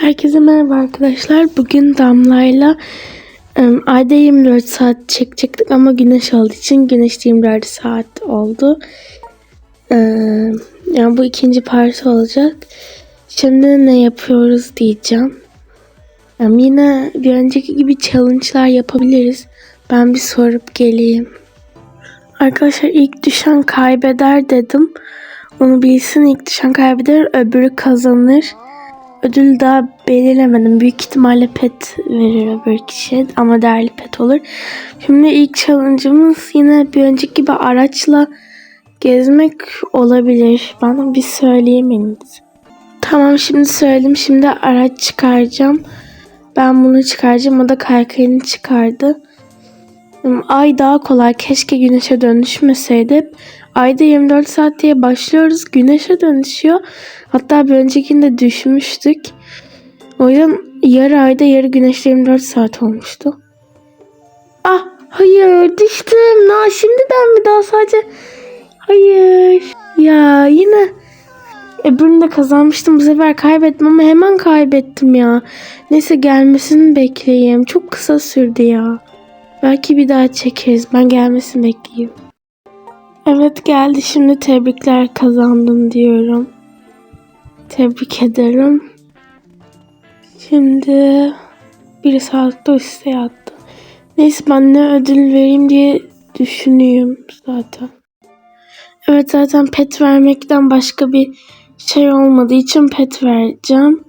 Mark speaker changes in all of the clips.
Speaker 1: Herkese merhaba arkadaşlar. Bugün Damla'yla em, ayda 24 saat çekecektik ama güneş olduğu için güneş 24 saat oldu. Ee, yani bu ikinci parti olacak. Şimdi ne yapıyoruz diyeceğim. Em, yine bir önceki gibi challenge'lar yapabiliriz. Ben bir sorup geleyim. Arkadaşlar ilk düşen kaybeder dedim. Onu bilsin ilk düşen kaybeder öbürü kazanır. Ödül daha belirlemedim. Büyük ihtimalle pet verir öbür kişi ama değerli pet olur. Şimdi ilk challenge'ımız yine bir önceki gibi araçla gezmek olabilir. Bana bir söyleyemeniz. Tamam şimdi söyledim. Şimdi araç çıkaracağım. Ben bunu çıkaracağım. O da kaykayını çıkardı. Ay daha kolay. Keşke güneşe dönüşmeseydi. Ayda 24 saat diye başlıyoruz. Güneşe dönüşüyor. Hatta bir öncekinde düşmüştük. O yüzden yarı ayda yarı güneşte 24 saat olmuştu. Ah hayır düştüm. Na şimdiden mi daha sadece? Hayır. Ya yine öbürünü de kazanmıştım. Bu sefer kaybettim hemen kaybettim ya. Neyse gelmesini bekleyeyim. Çok kısa sürdü ya. Belki bir daha çekeriz. Ben gelmesini bekleyeyim. Evet geldi. Şimdi tebrikler kazandın diyorum. Tebrik ederim. Şimdi biri sağlıkta üstte yattı. Neyse ben ne ödül vereyim diye düşünüyorum zaten. Evet zaten pet vermekten başka bir şey olmadığı için pet vereceğim.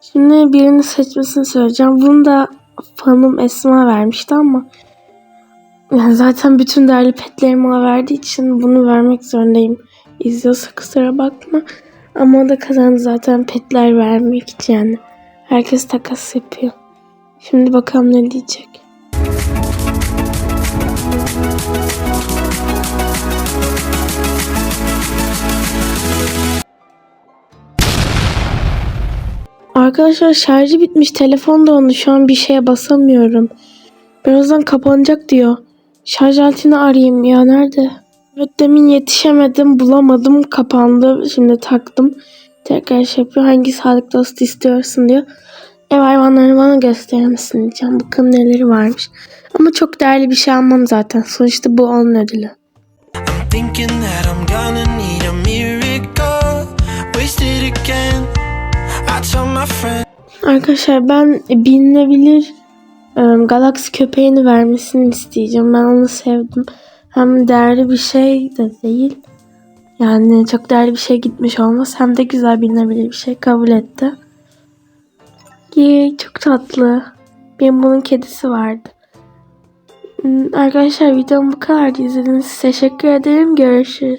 Speaker 1: Şimdi birini seçmesini söyleyeceğim. Bunu da fanım Esma vermişti ama yani zaten bütün değerli petlerimi o verdiği için bunu vermek zorundayım. İzliyorsa kusura bakma. Ama o da kazandı zaten petler vermek için yani. Herkes takas yapıyor. Şimdi bakalım ne diyecek. Arkadaşlar şarjı bitmiş. Telefon da onu şu an bir şeye basamıyorum. Birazdan kapanacak diyor. Şarj aletini arayayım ya nerede? Evet demin yetişemedim bulamadım kapandı. Şimdi taktım. Tekrar şey yapıyor. Hangi sağlık dostu istiyorsun diyor. Ev hayvanlarını bana gösterir misin diyeceğim. Bakın neleri varmış. Ama çok değerli bir şey almam zaten. Sonuçta bu onun ödülü.
Speaker 2: I'm
Speaker 1: Arkadaşlar ben binilebilir e, Galaxy köpeğini vermesini isteyeceğim. Ben onu sevdim. Hem değerli bir şey de değil. Yani çok değerli bir şey gitmiş olmaz. Hem de güzel bilinebilir bir şey kabul etti. Yay, çok tatlı. Benim bunun kedisi vardı. Arkadaşlar videom bu kadar. İzlediğiniz için teşekkür ederim. Görüşürüz.